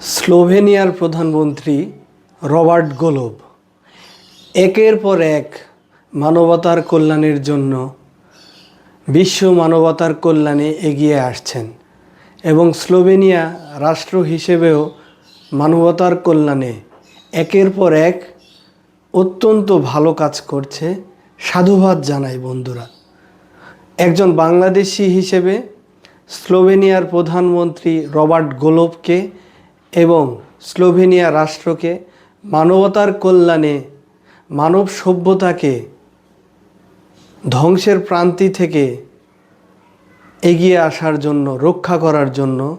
স্লোভেনিয়ার প্রধানমন্ত্রী রবার্ট গোলোব একের পর এক মানবতার কল্যাণের জন্য বিশ্ব মানবতার কল্যাণে এগিয়ে আসছেন এবং স্লোভেনিয়া রাষ্ট্র হিসেবেও মানবতার কল্যাণে একের পর এক অত্যন্ত ভালো কাজ করছে। সাধুবাদ জানাই বন্ধুরা। একজন বাংলাদেশি হিসেবে স্লোভেনিয়ার প্রধানমন্ত্রী রবার্ট গোলোবকে এবং স্লোভেনিয়া রাষ্ট্রকে মানবতার কল্যাণে, মানব সভ্যতাকে ধ্বংসের প্রান্তি থেকে এগিয়ে আসার জন্য, রক্ষা করার জন্য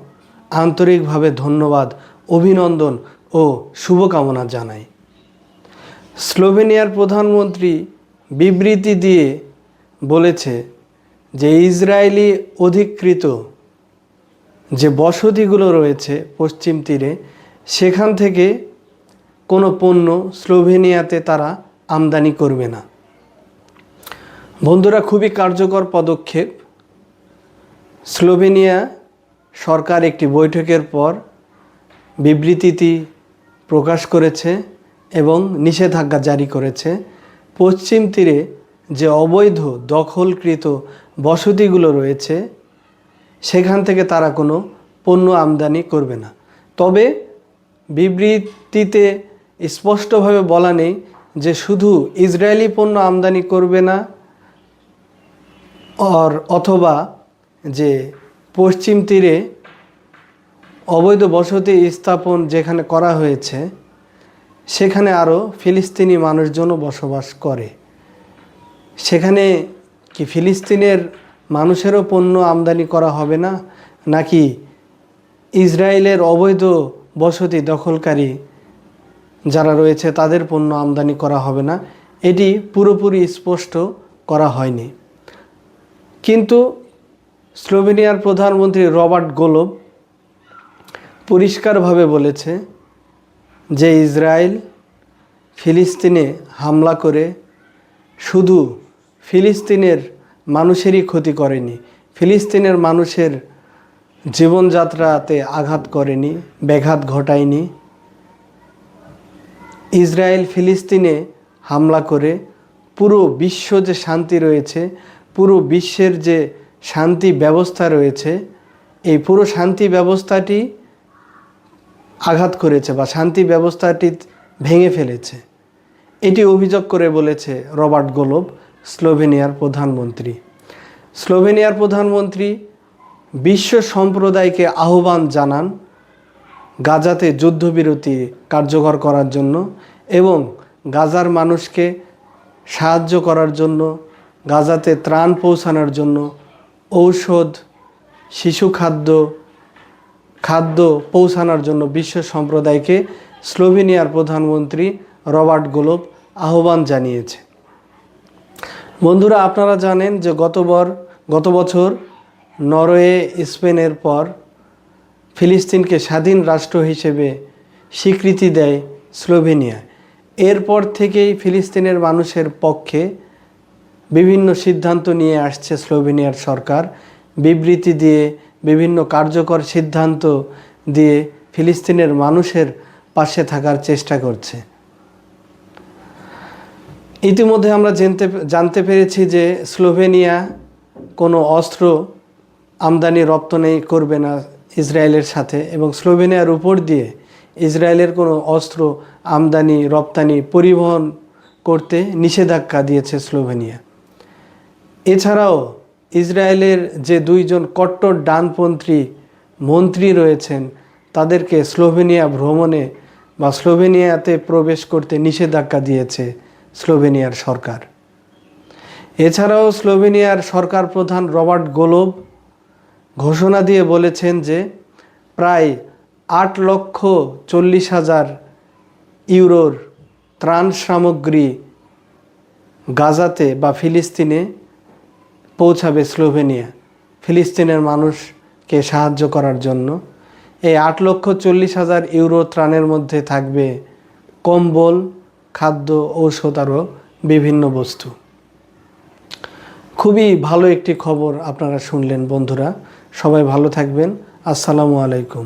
আন্তরিকভাবে ধন্যবাদ, অভিনন্দন ও শুভকামনা জানাই। স্লোভেনিয়ার প্রধানমন্ত্রী বিবৃতি দিয়ে বলেছে যে, ইসরায়েলি অধিকৃত যে বসতিগুলো রয়েছে পশ্চিম তীরে, সেখান থেকে কোনো পণ্য স্লোভেনিয়াতে তারা আমদানি করবে না। বন্ধুরা, খুবই কার্যকর পদক্ষেপ। স্লোভেনিয়া সরকার একটি বৈঠকের পর বিবৃতিটি প্রকাশ করেছে এবং নিষেধাজ্ঞা জারি করেছে। পশ্চিম তীরে যে অবৈধ, দখলকৃত বসতিগুলো রয়েছে সেখান থেকে তারা কোনো পণ্য আমদানি করবে না। তবে বিবৃতিতে স্পষ্টভাবে বলা নেই যে শুধু ইসরায়েলি পণ্য আমদানি করবে না, অর অথবা যে পশ্চিম তীরে অবৈধ বসতি স্থাপন যেখানে করা হয়েছে, সেখানে আরও ফিলিস্তিনি মানুষজনও বসবাস করে। সেখানে কি ফিলিস্তিনের মানুষেরও পণ্য আমদানি করা হবে না, নাকি ইসরায়েলের অবৈধ বসতি দখলকারী যারা রয়েছে তাদের পণ্য আমদানি করা হবে না? এটি পুরোপুরি স্পষ্ট করা হয়নি। কিন্তু স্লোভেনিয়ার প্রধানমন্ত্রী রবার্ট গোলব পরিষ্কারভাবে বলেছে যে ইসরায়েল ফিলিস্তিনে হামলা করে শুধু ফিলিস্তিনের মানুষেরই ক্ষতি করেনি। ফিলিস্তিনের মানুষের জীবনযাত্রাতে আঘাত করেনি, ব্যাঘাত ঘটায়নি। ইসরায়েল ফিলিস্তিনে হামলা করে পুরো বিশ্ব যে শান্তি রয়েছে, পুরো বিশ্বের যে শান্তি ব্যবস্থা রয়েছে, এই পুরো শান্তি ব্যবস্থাটি আঘাত করেছে বা শান্তি ব্যবস্থাটি ভেঙে ফেলেছে। এটি অভিযোগ করে বলেছে রবার্ট গোলোব স্লোভেনিয়ার প্রধানমন্ত্রী। স্লোভেনিয়ার প্রধানমন্ত্রী বিশ্ব সম্প্রদায়কে আহ্বান জানান গাজাতে যুদ্ধবিরতি কার্যকর করার জন্য এবং গাজার মানুষকে সাহায্য করার জন্য, গাজাতে ত্রাণ পৌঁছানোর জন্য ঔষধ, শিশু খাদ্য খাদ্য পৌঁছানোর জন্য বিশ্ব সম্প্রদায়কে স্লোভেনিয়ার প্রধানমন্ত্রী রবার্ট গোলোব আহ্বান জানিয়েছে। বন্ধুরা, আপনারা জানেন যে গতবার গত বছর নরওয়ে, স্পেনের পর ফিলিস্তিনকে স্বাধীন রাষ্ট্র হিসেবে স্বীকৃতি দেয় স্লোভেনিয়া। এরপর থেকেই ফিলিস্তিনের মানুষের পক্ষে বিভিন্ন সিদ্ধান্ত নিয়ে আসছে স্লোভেনিয়ার সরকার। বিবৃতি দিয়ে, বিভিন্ন কার্যকর সিদ্ধান্ত দিয়ে ফিলিস্তিনের মানুষের পাশে থাকার চেষ্টা করছে। ইতিমধ্যে আমরা জানতে জানতে পেরেছি যে স্লোভেনিয়া কোনো অস্ত্র আমদানি রপ্তানি করবে না ইসরায়েলের সাথে এবং স্লোভেনিয়ার উপর দিয়ে ইসরায়েলের কোনো অস্ত্র আমদানি, রপ্তানি, পরিবহন করতে নিষেধাজ্ঞা দিয়েছে স্লোভেনিয়া। এছাড়াও ইসরায়েলের যে দুইজন কট্টর ডানপন্থী মন্ত্রী রয়েছেন, তাদেরকে স্লোভেনিয়া ভ্রমণে বা স্লোভেনিয়াতে প্রবেশ করতে নিষেধাজ্ঞা দিয়েছে। স্লোভেনিয়ার সরকার। এছাড়াও স্লোভেনিয়ার সরকার প্রধান রবার্ট গোলোব ঘোষণা দিয়ে বলেছেন যে প্রায় আট লক্ষ চল্লিশ হাজার ইউরোর ত্রাণ সামগ্রী গাজাতে বা ফিলিস্তিনে পৌঁছাবে স্লোভেনিয়া। ফিলিস্তিনের মানুষকে সাহায্য করার জন্য এই আট লক্ষ চল্লিশ হাজার ইউরো ত্রাণের মধ্যে থাকবে কম্বল খাদ্য, ঔষধ আরও বিভিন্ন বস্তু। খুবই ভালো একটি খবর আপনারা শুনলেন বন্ধুরা। সবাই ভালো থাকবেন। আসসালামু আলাইকুম।